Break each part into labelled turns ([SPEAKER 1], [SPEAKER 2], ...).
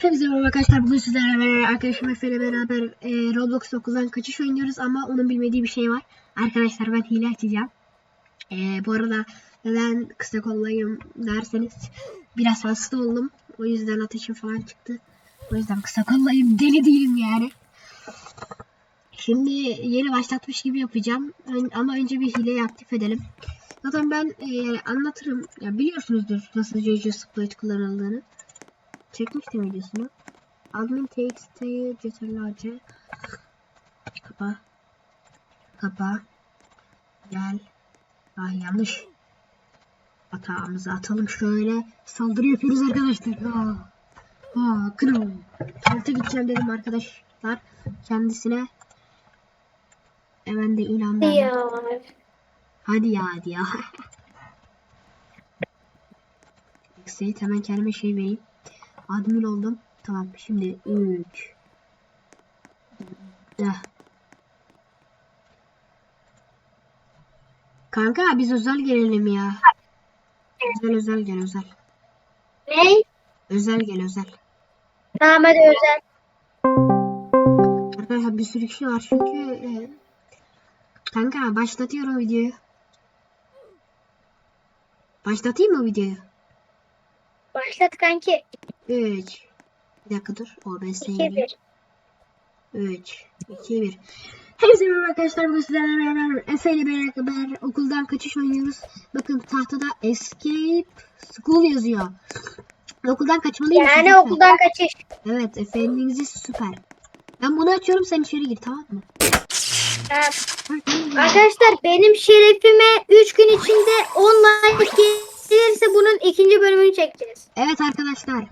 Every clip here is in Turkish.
[SPEAKER 1] Hepinize merhaba arkadaşlar. Bugün sizlerle beraber arkadaşım Efe beraber e, Roblox 9'dan kaçış oynuyoruz ama onun bilmediği bir şey var. Arkadaşlar ben hile açacağım. E, bu arada neden kısa kollayım derseniz biraz hasta oldum. O yüzden ateşim falan çıktı. O yüzden kısa kollayım. Deli değilim yani. Şimdi yeni başlatmış gibi yapacağım. Ama önce bir hileyi aktif edelim. Zaten ben e, anlatırım. Ya biliyorsunuzdur nasıl Jojo Sploit kullanıldığını. Çekmiştim videosunu. Admin TXT'yi CTRL-C Kapa. Kapa. Gel. Ay yanlış. Atağımızı atalım şöyle. Saldırı yapıyoruz arkadaşlar. Aa, Aa kral. Alta gideceğim dedim arkadaşlar. Kendisine Hemen de ilan verdim.
[SPEAKER 2] Ya.
[SPEAKER 1] Hadi ya hadi ya. Exit hemen kendime şey vereyim Admin oldum. Tamam şimdi 3 Kanka biz özel gelelim ya. Özel özel gel özel.
[SPEAKER 2] Ne?
[SPEAKER 1] Özel gel özel.
[SPEAKER 2] Tamam hadi özel.
[SPEAKER 1] Arkadaşlar bir sürü kişi var çünkü e, Kanka başlatıyorum videoyu. Başlatayım mı videoyu?
[SPEAKER 2] Başlat kanki.
[SPEAKER 1] 3 Bir dakika dur. O ben
[SPEAKER 2] 2
[SPEAKER 1] seni
[SPEAKER 2] 1.
[SPEAKER 1] 3, 2, 1. Hepinize merhaba arkadaşlar. Bugün sizlerle beraber Efe ile beraber okuldan kaçış oynuyoruz. Bakın tahtada Escape School yazıyor. Okuldan kaçmalıyım.
[SPEAKER 2] Yani okuldan kaçış.
[SPEAKER 1] Evet Efe'nin İngilizcesi süper. Ben bunu açıyorum sen içeri gir tamam mı?
[SPEAKER 2] Tamam. Arkadaşlar benim şerefime 3 gün içinde 10 like gelirse bunun ikinci bölümünü çekeceğiz.
[SPEAKER 1] Evet arkadaşlar.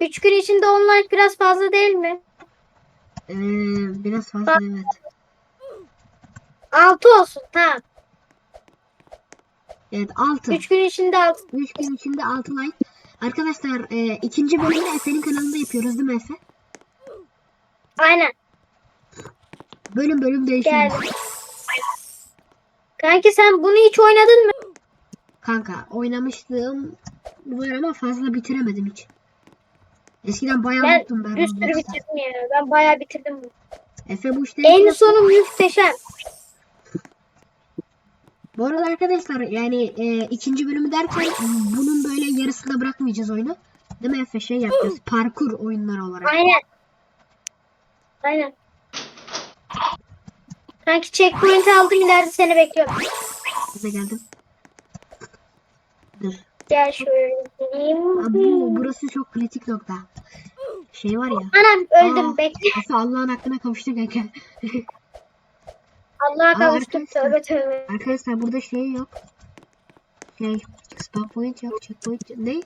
[SPEAKER 2] 3 gün içinde 10 like biraz fazla değil mi?
[SPEAKER 1] Ee, biraz fazla evet.
[SPEAKER 2] 6 olsun tamam.
[SPEAKER 1] Evet 6.
[SPEAKER 2] 3 gün içinde 6.
[SPEAKER 1] 3 gün içinde 6 like. Arkadaşlar e, ikinci bölümü Efe'nin kanalında yapıyoruz değil mi Efe?
[SPEAKER 2] Aynen
[SPEAKER 1] Bölüm bölüm değişiyor.
[SPEAKER 2] geldim. Kanki sen bunu hiç oynadın mı?
[SPEAKER 1] Kanka oynamıştım var ama fazla bitiremedim hiç. Eskiden bayağı
[SPEAKER 2] Ben
[SPEAKER 1] unuttum ben
[SPEAKER 2] bir sürü bitirdim ya. Ben bayağı bitirdim. bunu.
[SPEAKER 1] Efe bu işte.
[SPEAKER 2] En sonu muhteşem.
[SPEAKER 1] Bu arada arkadaşlar yani e, ikinci bölümü derken bunun böyle yarısında bırakmayacağız oyunu. Değil mi Efe şey yapacağız parkur oyunları olarak.
[SPEAKER 2] Aynen. Aynen. Kanki checkpoint aldım ileride seni bekliyorum.
[SPEAKER 1] Size geldim. Dur.
[SPEAKER 2] Gel şöyle gideyim.
[SPEAKER 1] Abi bu, burası çok kritik nokta. Şey var ya.
[SPEAKER 2] Anam öldüm
[SPEAKER 1] Aa,
[SPEAKER 2] bekle.
[SPEAKER 1] Efe Allah'ın hakkına kavuştu kanka.
[SPEAKER 2] Allah'a kavuştum tövbe tövbe.
[SPEAKER 1] Arkadaşlar burada şey yok. Şey, spawn point yok, checkpoint yok. Ne?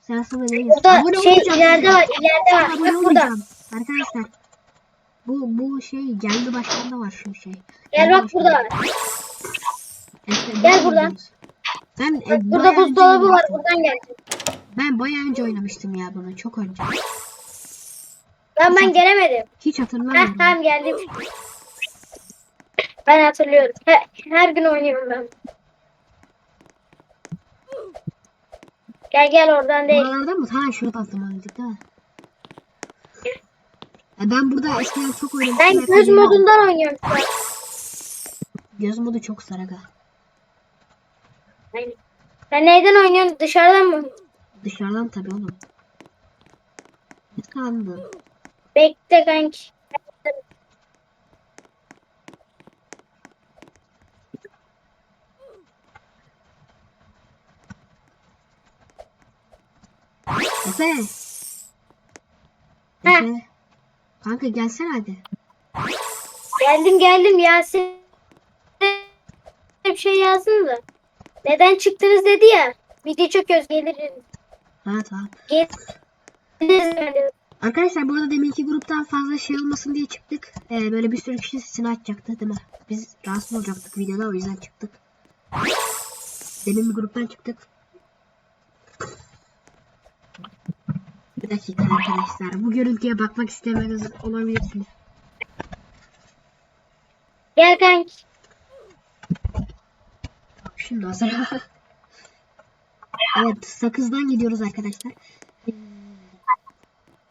[SPEAKER 1] Sen aslında neyiz?
[SPEAKER 2] Burada
[SPEAKER 1] Abone
[SPEAKER 2] şey
[SPEAKER 1] olacağım
[SPEAKER 2] ileride var ileride var.
[SPEAKER 1] Abone
[SPEAKER 2] Bak burada.
[SPEAKER 1] olacağım. Arkadaşlar. Bu bu şey geldi başkanında var şu şey.
[SPEAKER 2] Gel bak burada var. Gel buradan.
[SPEAKER 1] Ben e,
[SPEAKER 2] Bak burada
[SPEAKER 1] bayağı önce
[SPEAKER 2] buzdolabı var buradan gel.
[SPEAKER 1] Ben bayağı önce oynamıştım ya bunu. Çok önce.
[SPEAKER 2] Ben ben gelemedim.
[SPEAKER 1] Hiç
[SPEAKER 2] Heh
[SPEAKER 1] hatırlamıyorum.
[SPEAKER 2] tamam geldim. Ben hatırlıyorum. Her, her gün oynuyorum ben. Gel gel oradan değil.
[SPEAKER 1] Buralarda mı? Ha şurada attım oynadık değil mi? E, ben burada eskiden çok oynamıştım.
[SPEAKER 2] Ben göz modundan oynuyorum.
[SPEAKER 1] Göz modu çok saraga.
[SPEAKER 2] Aynen. Sen neyden oynuyorsun? Dışarıdan mı?
[SPEAKER 1] Dışarıdan tabii oğlum. Ne kaldı?
[SPEAKER 2] Bekle kanki.
[SPEAKER 1] Efe. Efe. Kanka gelsene hadi.
[SPEAKER 2] Geldim geldim Yasin. Bir şey yazdın da. Neden çıktınız dedi ya. Video çöküyoruz geliriz.
[SPEAKER 1] Ha tamam.
[SPEAKER 2] Geliriz.
[SPEAKER 1] Arkadaşlar bu arada deminki gruptan fazla şey olmasın diye çıktık. Ee, böyle bir sürü kişi sesini açacaktı değil mi? Biz rahatsız olacaktık videoda o yüzden çıktık. Demin bir gruptan çıktık. Bir dakika arkadaşlar. Bu görüntüye bakmak istemeniz olabilirsiniz.
[SPEAKER 2] Gel kanki.
[SPEAKER 1] Şimdi hazır. Evet sakızdan gidiyoruz arkadaşlar.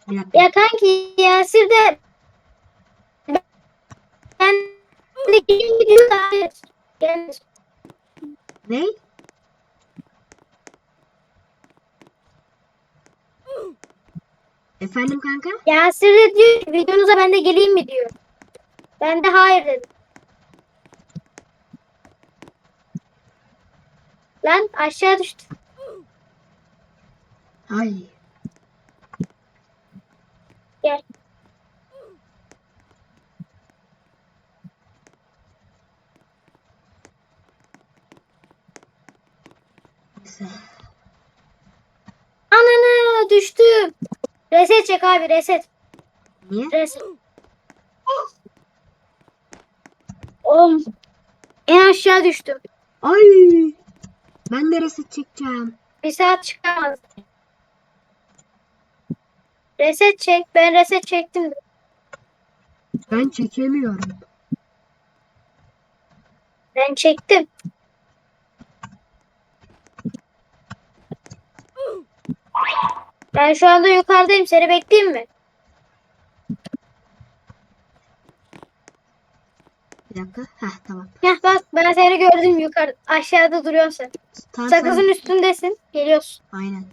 [SPEAKER 1] Bir dakika.
[SPEAKER 2] Ya kanki Yasir de ben de gidiyor.
[SPEAKER 1] Ne? Efendim kanka?
[SPEAKER 2] Yasir de diyor ki videonuza ben de geleyim mi diyor. Ben de hayır dedim. Lan aşağı düştü.
[SPEAKER 1] Ay.
[SPEAKER 2] Gel.
[SPEAKER 1] Neyse.
[SPEAKER 2] Ananı düştüm. Reset çek abi reset.
[SPEAKER 1] Niye?
[SPEAKER 2] Reset. Oğlum en aşağı düştüm.
[SPEAKER 1] Ay. Ben de reset çekeceğim.
[SPEAKER 2] Bir saat çıkamaz. Reset çek. Ben reset çektim.
[SPEAKER 1] Ben çekemiyorum.
[SPEAKER 2] Ben çektim. Ben şu anda yukarıdayım. Seni bekleyeyim mi?
[SPEAKER 1] Bir dakika. Heh tamam.
[SPEAKER 2] Heh bak ben seni gördüm yukarı. Aşağıda duruyorsun sen.
[SPEAKER 1] Tamam,
[SPEAKER 2] Sakızın
[SPEAKER 1] sen-
[SPEAKER 2] üstündesin. Geliyorsun.
[SPEAKER 1] Aynen.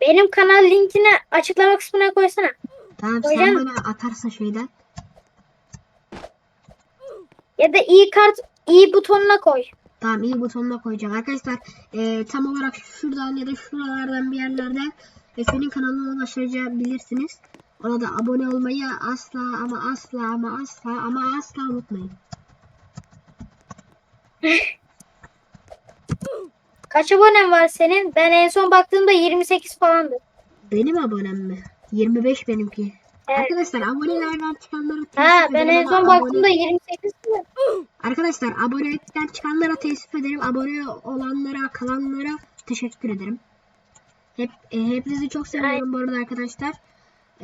[SPEAKER 2] Benim kanal linkini açıklama kısmına koysana.
[SPEAKER 1] Tamam sen
[SPEAKER 2] Hocam-
[SPEAKER 1] bana atarsın şeyden.
[SPEAKER 2] Ya da i kart i butonuna koy.
[SPEAKER 1] Tamam iyi butonuna koyacağım. Arkadaşlar e, tam olarak şuradan ya da şuralardan bir yerlerden Efe'nin kanalına ulaşabilirsiniz. Ona da abone olmayı asla ama asla ama asla ama asla unutmayın.
[SPEAKER 2] Kaç abonen var senin? Ben en son baktığımda 28 falandı.
[SPEAKER 1] Benim abonem mi? 25 benimki.
[SPEAKER 2] Evet.
[SPEAKER 1] Arkadaşlar abonelerden çıkanlara
[SPEAKER 2] Ha ben en son
[SPEAKER 1] abone-
[SPEAKER 2] baktığımda 28 mi?
[SPEAKER 1] Arkadaşlar abonelikten çıkanlara teessüf ederim. Abone olanlara, kalanlara teşekkür ederim. Hep e, hepinizi çok seviyorum bu arada arkadaşlar.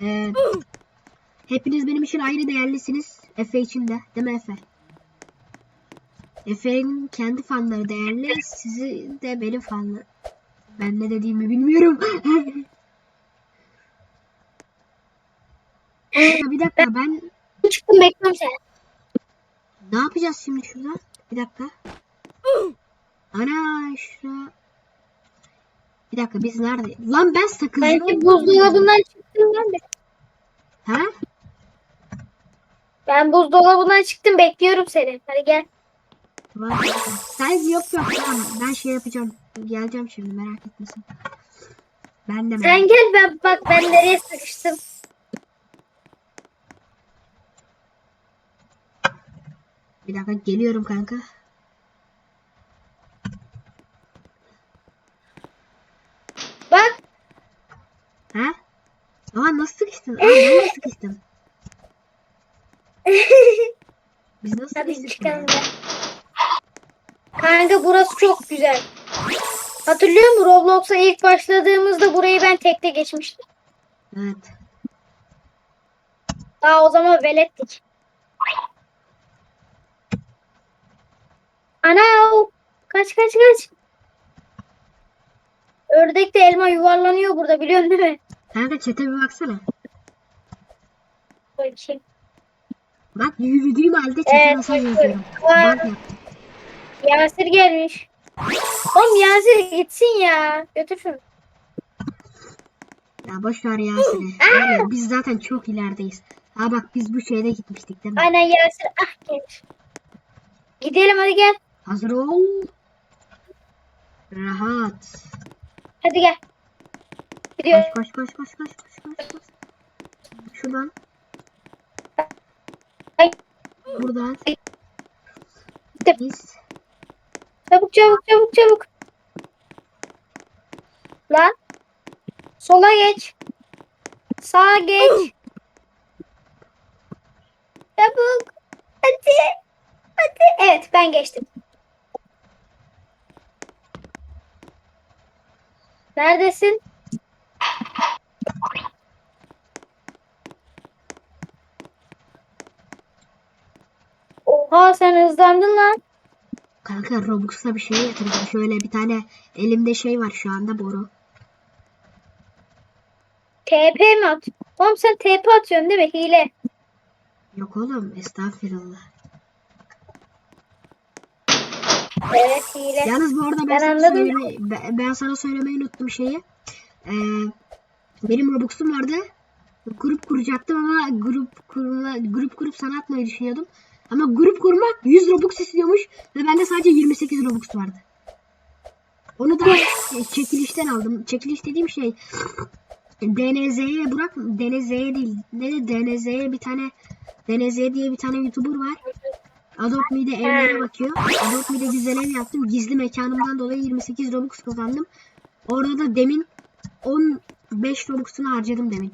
[SPEAKER 1] E, hepiniz benim için ayrı değerlisiniz. Efe için de. Değil mi Efe? Efe'nin kendi fanları değerli. Sizi de benim fanları. Ben ne dediğimi bilmiyorum. Ya bir dakika ben
[SPEAKER 2] Çıktım bekliyorum seni.
[SPEAKER 1] ne yapacağız şimdi şurada? Bir dakika. Ana şurada. Bir dakika biz nerede? Lan ben sakızı.
[SPEAKER 2] Bence buzdolabından çıktım ben de.
[SPEAKER 1] Ha?
[SPEAKER 2] Ben buzdolabından çıktım bekliyorum seni. Hadi gel.
[SPEAKER 1] Var. Sen yok yok tamam ben şey yapacağım. Geleceğim şimdi merak etmesin. Ben de merak
[SPEAKER 2] Sen gel ben bak ben nereye sıkıştım.
[SPEAKER 1] Bir dakika geliyorum kanka.
[SPEAKER 2] Bak
[SPEAKER 1] Ha? Aa nasıl sıkıştın? Aa ben de sıkıştım. Biz nasıl
[SPEAKER 2] hadi çıkalım. Kanka burası çok güzel. Hatırlıyor musun Roblox'a ilk başladığımızda burayı ben tekte geçmiştim.
[SPEAKER 1] Evet.
[SPEAKER 2] Daha o zaman velettik. Ana! Kaç kaç kaç. Ördek de elma yuvarlanıyor burada biliyorsun değil mi?
[SPEAKER 1] Kanka çete bir baksana.
[SPEAKER 2] Bakayım.
[SPEAKER 1] Bak yürüdüğüm halde çete
[SPEAKER 2] Evet,
[SPEAKER 1] nasıl
[SPEAKER 2] bak,
[SPEAKER 1] yazıyorum.
[SPEAKER 2] var. Yasir gelmiş. Oğlum Yasir gitsin ya. Götür şunu.
[SPEAKER 1] Ya boş ver Yasin'i. Var ya, biz zaten çok ilerideyiz. Ha bak biz bu şeyde gitmiştik değil mi?
[SPEAKER 2] Aynen Yasir. Ah gelmiş. Gidelim hadi gel.
[SPEAKER 1] Hazır ol. Rahat.
[SPEAKER 2] Hadi gel. Gidiyoruz.
[SPEAKER 1] Koş koş koş koş koş koş koş. Şuradan.
[SPEAKER 2] Ay.
[SPEAKER 1] Buradan.
[SPEAKER 2] Gittim.
[SPEAKER 1] Biz.
[SPEAKER 2] Çabuk çabuk çabuk çabuk. Lan. Sola geç. Sağa geç. Çabuk. Hadi. Hadi. Evet ben geçtim. Neredesin? Oha sen hızlandın lan.
[SPEAKER 1] Kanka Robux'ta bir şey yatıracağım. Şöyle bir tane elimde şey var şu anda boru.
[SPEAKER 2] TP mi at? Oğlum sen TP atıyorsun değil mi? Hile.
[SPEAKER 1] Yok oğlum estağfirullah.
[SPEAKER 2] Evet hile.
[SPEAKER 1] Yalnız bu arada ben,
[SPEAKER 2] Ben
[SPEAKER 1] sana, söyleme, ben, ben sana söylemeyi unuttum şeyi. Ee, benim Robux'um vardı. Grup kuracaktım ama grup kurma, grup kurup sana atmayı düşünüyordum. Ama grup kurmak 100 Robux istiyormuş ve bende sadece 28 Robux vardı. Onu da çekilişten aldım. Çekiliş dediğim şey DNZ'ye bırak DNZ'ye değil. Ne de DNZ'ye bir tane DNZ diye bir tane YouTuber var. Adopt Me'de evlere bakıyor. Adopt Me'de güzel ev yaptım. Gizli mekanımdan dolayı 28 Robux kazandım. Orada da demin 15 Robux'unu harcadım demin.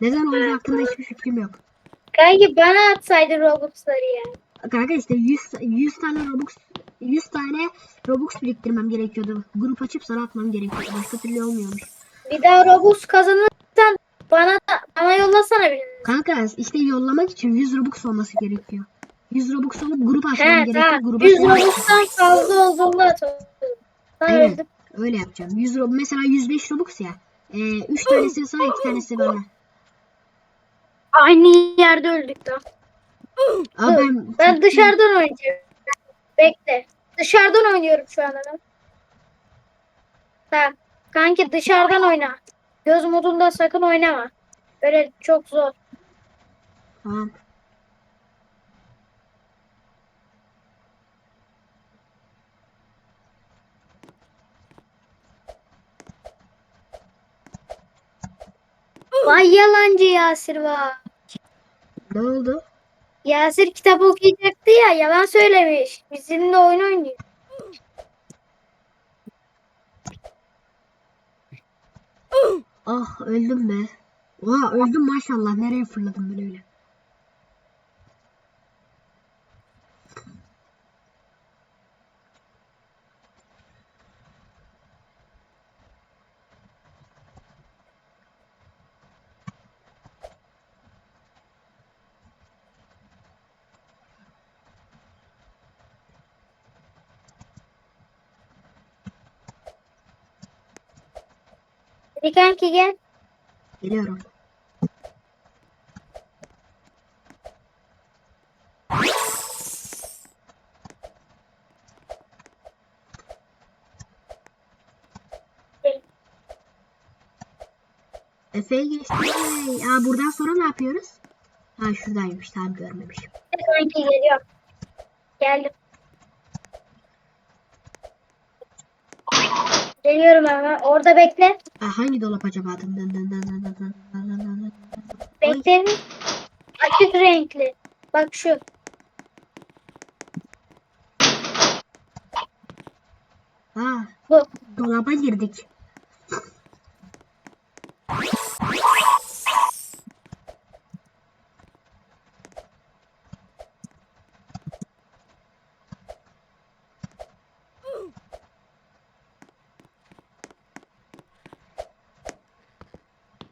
[SPEAKER 1] Neden olduğu hakkında hiçbir fikrim yok.
[SPEAKER 2] Kanki bana atsaydın Robux'ları ya.
[SPEAKER 1] Kanka işte 100, 100 tane Robux 100 tane Robux biriktirmem gerekiyordu. Grup açıp sana atmam gerekiyordu. Başka türlü olmuyormuş.
[SPEAKER 2] Bir daha Robux kazanırsan bana da bana yollasana birini.
[SPEAKER 1] Kanka işte yollamak için 100 Robux olması gerekiyor. 100 Robux olup grup açmam
[SPEAKER 2] He
[SPEAKER 1] gerekiyor.
[SPEAKER 2] tamam.
[SPEAKER 1] Gruba
[SPEAKER 2] 100
[SPEAKER 1] sen-
[SPEAKER 2] Robux'tan fazla olduğunda
[SPEAKER 1] Evet.
[SPEAKER 2] öldüm.
[SPEAKER 1] Öyle yapacağım. 100 Robux mesela 105 Robux ya. 3 tanesini sana 2 tanesi bana.
[SPEAKER 2] Aynı yerde öldük daha. Dur,
[SPEAKER 1] ben,
[SPEAKER 2] Ben dışarıdan oynayacağım. Bekle. Dışarıdan oynuyorum şu anda ben. Tamam. Kanki dışarıdan oyna. Göz modunda sakın oynama. Böyle çok zor.
[SPEAKER 1] Tamam.
[SPEAKER 2] Vay yalancı Yasir var.
[SPEAKER 1] Ne oldu?
[SPEAKER 2] Yasir kitap okuyacaktı ya yalan söylemiş. Bizimle oyun oynuyor.
[SPEAKER 1] Ah öldüm be. Oha öldüm maşallah. Nereye fırladım ben öyle?
[SPEAKER 2] Hadi kanki gel.
[SPEAKER 1] Geliyorum. Efe'ye geçti. Aa buradan sonra ne yapıyoruz? Ha şuradaymış. Tamam görmemişim.
[SPEAKER 2] Kanki geliyor. Geldim. Geliyorum hemen. Orada bekle
[SPEAKER 1] hangi dolap acaba?
[SPEAKER 2] Renklerin açık renkli. Bak şu.
[SPEAKER 1] Ha,
[SPEAKER 2] Bu.
[SPEAKER 1] dolaba girdik.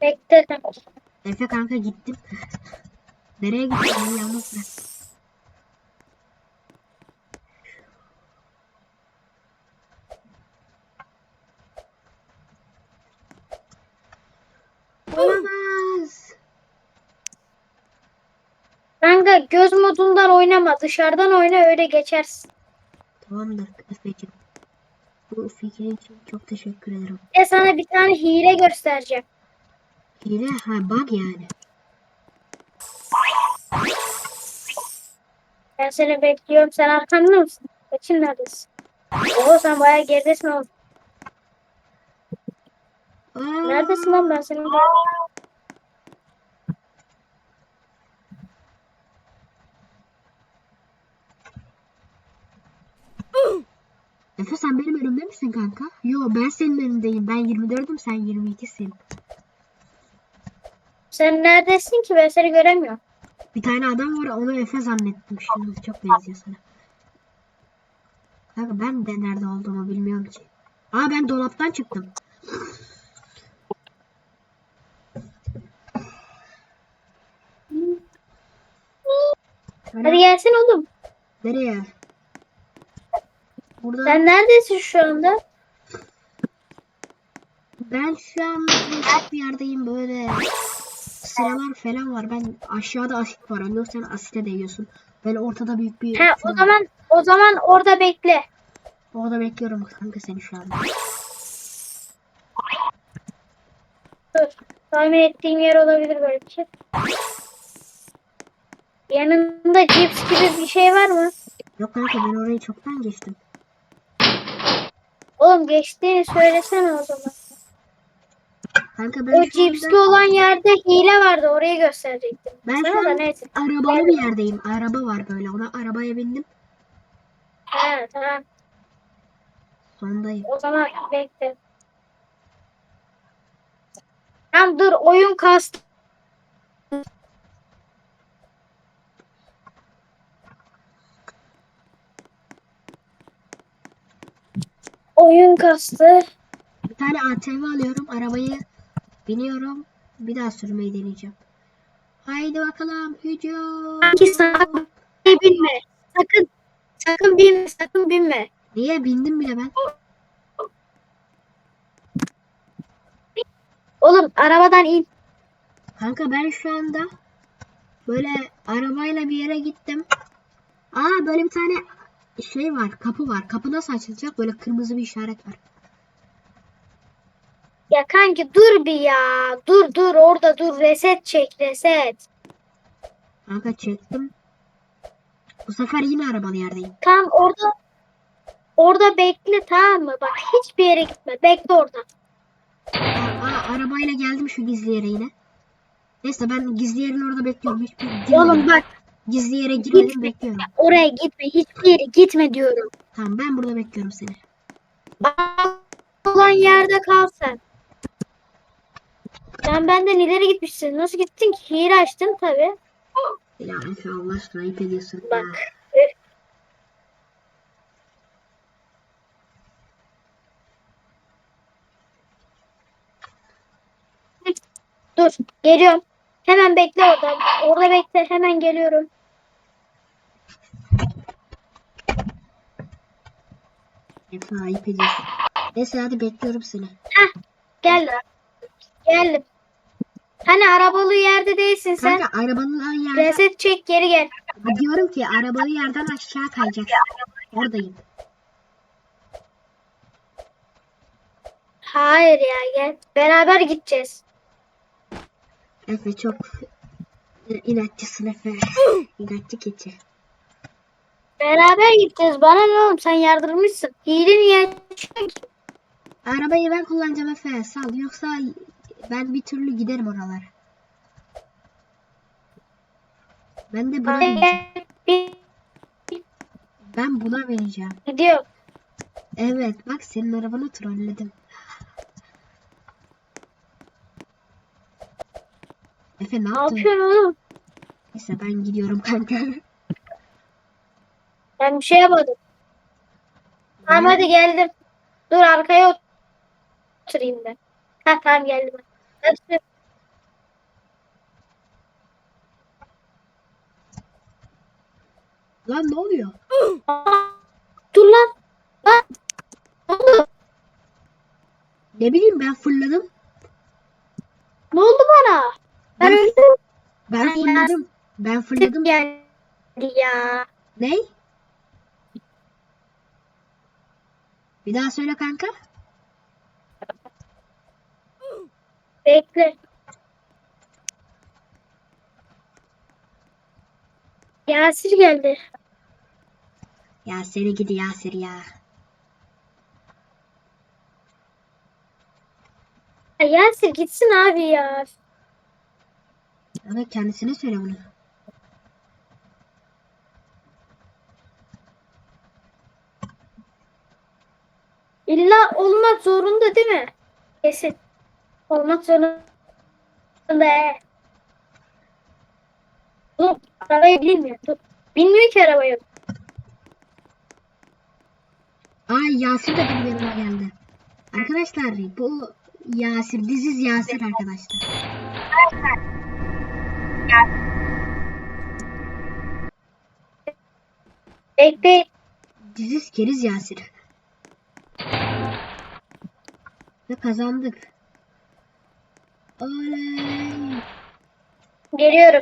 [SPEAKER 2] Bekle kanki.
[SPEAKER 1] Efe kanka gittim. Nereye gittin? Beni yalnız bırak. Olamaz.
[SPEAKER 2] Kanka göz modundan oynama. Dışarıdan oyna öyle geçersin.
[SPEAKER 1] Tamamdır Efe'cim. Bu fikrin için çok teşekkür ederim.
[SPEAKER 2] E sana bir tane hile göstereceğim.
[SPEAKER 1] Hile ha bug yani.
[SPEAKER 2] Ben seni bekliyorum. Sen arkamda mısın? Kaçın neredesin? Oo sen bayağı geridesin oğlum.
[SPEAKER 1] Aa,
[SPEAKER 2] Neredesin lan ben seni.
[SPEAKER 1] Efe sen benim önümde misin kanka? Yo ben senin önündeyim. Ben 24'üm sen 22'sin.
[SPEAKER 2] Sen neredesin ki? Ben seni göremiyorum.
[SPEAKER 1] Bir tane adam var onu Efe zannettim. Şimdi çok benziyor sana. Kanka ben de nerede olduğumu bilmiyorum ki. Aa ben dolaptan çıktım.
[SPEAKER 2] Hadi gelsin oğlum.
[SPEAKER 1] Nereye? Burada
[SPEAKER 2] Sen neredesin şu anda?
[SPEAKER 1] ben şu an bir yerdeyim böyle sıralar falan var. Ben aşağıda asit var. Anlıyor sen asite değiyorsun. Böyle ortada büyük bir
[SPEAKER 2] Ha, o zaman o zaman orada bekle.
[SPEAKER 1] Orada bekliyorum kanka seni şu anda.
[SPEAKER 2] Dur. Tahmin ettiğim yer olabilir belki. Yanında cips gibi bir şey var mı?
[SPEAKER 1] Yok kanka ben orayı çoktan geçtim.
[SPEAKER 2] Oğlum geçtiğini söylesene o zaman.
[SPEAKER 1] Kanka ben
[SPEAKER 2] O cipsli olan yerde hile vardı. Orayı gösterecektim.
[SPEAKER 1] ben
[SPEAKER 2] Sana
[SPEAKER 1] şu an
[SPEAKER 2] neyse.
[SPEAKER 1] arabalı bir yerdeyim. Araba var böyle. Ona arabaya bindim.
[SPEAKER 2] Ha, tamam.
[SPEAKER 1] Sondayım.
[SPEAKER 2] O zaman bekle. Tamam dur oyun kastı. Oyun kastı.
[SPEAKER 1] Bir tane ATV alıyorum. Arabayı biniyorum. Bir daha sürmeyi deneyeceğim. Haydi bakalım. Hücum.
[SPEAKER 2] Sanki sakın binme. Sakın. Sakın binme. Sakın binme.
[SPEAKER 1] Niye bindim bile ben?
[SPEAKER 2] Oğlum arabadan in.
[SPEAKER 1] Kanka ben şu anda böyle arabayla bir yere gittim. Aa böyle bir tane şey var. Kapı var. Kapı nasıl açılacak? Böyle kırmızı bir işaret var.
[SPEAKER 2] Ya kanki dur bir ya. Dur dur orada dur. Reset çek reset.
[SPEAKER 1] Kanka çektim. Bu sefer yine arabalı yerdeyim.
[SPEAKER 2] Tam orada orada bekle tamam mı? Bak hiçbir yere gitme. Bekle orada.
[SPEAKER 1] Aa, arabayla geldim şu gizli yere yine. Neyse ben gizli yerin orada bekliyorum. Hiçbir.
[SPEAKER 2] Oğlum bak
[SPEAKER 1] Gizli yere girmedim
[SPEAKER 2] Gitme.
[SPEAKER 1] bekliyorum.
[SPEAKER 2] oraya gitme. Hiçbir yere gitme diyorum.
[SPEAKER 1] Tamam ben burada bekliyorum seni.
[SPEAKER 2] olan yerde kal sen. Sen benden ileri gitmişsin. Nasıl gittin ki? Hile açtın tabi.
[SPEAKER 1] Ya Efe Allah aşkına ayıp ediyorsun.
[SPEAKER 2] Bak.
[SPEAKER 1] Ya.
[SPEAKER 2] Dur. Geliyorum. Hemen bekle orada. Orada bekle. Hemen geliyorum.
[SPEAKER 1] Efe ayıp ediyorsun. Neyse hadi bekliyorum seni.
[SPEAKER 2] Heh. Geldim. Geldim. Hani arabalı yerde değilsin sen.
[SPEAKER 1] Kanka arabanın yerden...
[SPEAKER 2] Reset çek geri gel.
[SPEAKER 1] Diyorum ki arabalı yerden aşağı kayacaksın. Oradayım.
[SPEAKER 2] Hayır ya gel. Beraber gideceğiz.
[SPEAKER 1] Efe çok inatçısın Efe. İnatçı keçi.
[SPEAKER 2] Beraber gideceğiz. Bana ne oğlum sen yardırmışsın. Hile niye açıyorsun ki?
[SPEAKER 1] Arabayı ben kullanacağım Efe. Sal. Yoksa ben bir türlü giderim oralara. Ben de buna bineceğim. Ben buna bineceğim.
[SPEAKER 2] Gidiyor.
[SPEAKER 1] Evet bak senin arabanı trolledim. Efe ne
[SPEAKER 2] Ne
[SPEAKER 1] yaptın?
[SPEAKER 2] yapıyorsun oğlum?
[SPEAKER 1] Neyse ben gidiyorum kanka.
[SPEAKER 2] Ben bir şey yapmadım. Tamam hadi geldim. Dur arkaya oturayım ben. Ha tamam geldim. Sür.
[SPEAKER 1] Lan ne oluyor?
[SPEAKER 2] Dur lan. Lan. Ne oldu?
[SPEAKER 1] Ne bileyim ben fırladım.
[SPEAKER 2] Ne oldu bana? Ben
[SPEAKER 1] Ben-
[SPEAKER 2] öldüm.
[SPEAKER 1] Ben
[SPEAKER 2] Ay,
[SPEAKER 1] fırladım. Ben fırladım.
[SPEAKER 2] Geldi ya.
[SPEAKER 1] Ne? Bir daha söyle kanka.
[SPEAKER 2] Bekle. Yasir geldi.
[SPEAKER 1] Ya seni gidi Yasir ya.
[SPEAKER 2] Ya Yasir gitsin abi ya.
[SPEAKER 1] Ama kendisine söyle bunu.
[SPEAKER 2] İlla olmak zorunda değil mi? Kesin. Olmak zorunda. Dur, arabayı bilmiyor. Bilmiyor ki arabayı.
[SPEAKER 1] Ay Yasir de benim yanıma geldi. Arkadaşlar bu Yasir, diziz Yasir arkadaşlar.
[SPEAKER 2] Bekle.
[SPEAKER 1] Diziz keriz Yasir. Ve kazandık. Oley.
[SPEAKER 2] Geliyorum.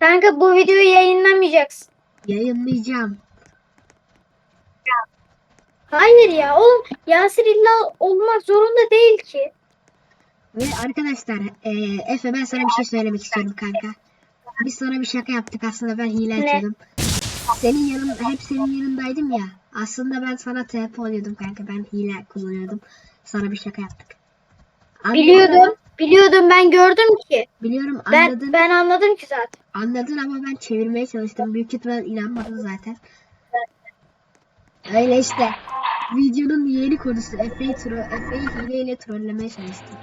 [SPEAKER 2] Kanka bu videoyu yayınlamayacaksın.
[SPEAKER 1] Yayınlayacağım.
[SPEAKER 2] Hayır ya oğlum Yasir illa olmak zorunda değil ki.
[SPEAKER 1] Ve arkadaşlar eee Efe ben sana bir şey söylemek istiyorum kanka. Biz sana bir şaka yaptık aslında ben hile
[SPEAKER 2] Ne?
[SPEAKER 1] açıyordum. Senin yanında hep senin yanındaydım ya. Aslında ben sana TP oluyordum kanka. Ben hile kullanıyordum. Sana bir şaka yaptık. Anladın mı?
[SPEAKER 2] Biliyordum. Biliyordum ben gördüm ki.
[SPEAKER 1] Biliyorum
[SPEAKER 2] Ben
[SPEAKER 1] anladın.
[SPEAKER 2] ben anladım ki zaten.
[SPEAKER 1] Anladın ama ben çevirmeye çalıştım. Büyük ihtimal inanmadın zaten. Öyle işte. Videonun yeni konusu Efe'yi tro Efe'yi hileyle trollemeye çalıştım.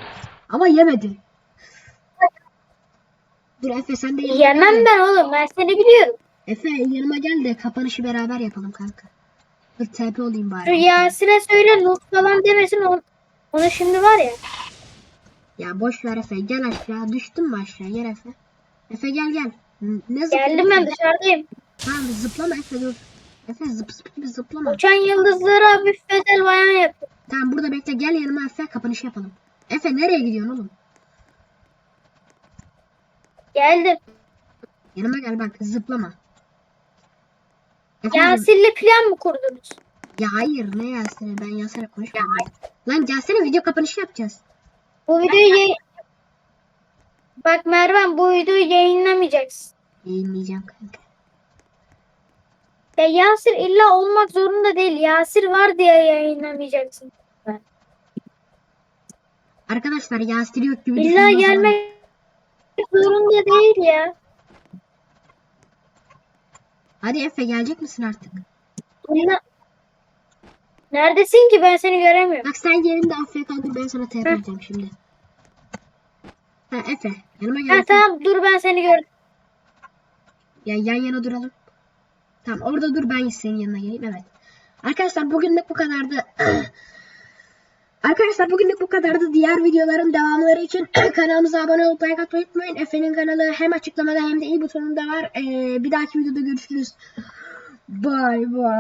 [SPEAKER 1] Ama yemedi. Dur Efe sen de gel
[SPEAKER 2] Yemem ben oğlum ben seni biliyorum.
[SPEAKER 1] Efe yanıma gel de kapanışı beraber yapalım kanka. Dur TP olayım bari.
[SPEAKER 2] Yasir'e söyle not falan demesin on, onu şimdi var ya.
[SPEAKER 1] Ya boş ver Efe gel aşağı. Düştün mü aşağı gel Efe. Efe gel gel. Ne zıplıyorsun?
[SPEAKER 2] Geldim ben dışarıdayım.
[SPEAKER 1] Tamam zıplama Efe dur. Efe zıp zıp gibi zıplama.
[SPEAKER 2] Uçan yıldızlara bir fetel bayan yap.
[SPEAKER 1] Tamam burada bekle gel yanıma Efe kapanışı yapalım. Efe nereye gidiyorsun oğlum?
[SPEAKER 2] Geldim.
[SPEAKER 1] Yanıma gel bak zıplama. Efe,
[SPEAKER 2] Yasir'le plan mı kurdunuz?
[SPEAKER 1] Ya hayır ne Yasin'e ben Yasin'e konuşmuyorum. Lan gelsene video kapanışı yapacağız.
[SPEAKER 2] Bu videoyu yay- Bak Mervan bu videoyu yayınlamayacaksın.
[SPEAKER 1] Yayınlayacağım kanka.
[SPEAKER 2] Ya Yasir illa olmak zorunda değil. Yasir var diye yayınlamayacaksın.
[SPEAKER 1] Arkadaşlar Yasin yok gibi
[SPEAKER 2] İlla
[SPEAKER 1] zaman-
[SPEAKER 2] gelmek zorunda değil ya.
[SPEAKER 1] Hadi Efe gelecek misin artık?
[SPEAKER 2] İlla... Neredesin ki ben seni göremiyorum.
[SPEAKER 1] Bak sen yerinde AFK dur ben sana TP edeceğim şimdi. Ha Efe yanıma gel.
[SPEAKER 2] Ha tamam dur ben seni gördüm.
[SPEAKER 1] Ya yan yana duralım. Tamam orada dur ben senin yanına geleyim evet. Arkadaşlar bugünlük bu kadardı. Arkadaşlar bugünlük bu kadardı. Diğer videoların devamları için kanalımıza abone olup like atmayı unutmayın. Efe'nin kanalı hem açıklamada hem de i butonunda var. Ee, bir dahaki videoda görüşürüz. Bye bye.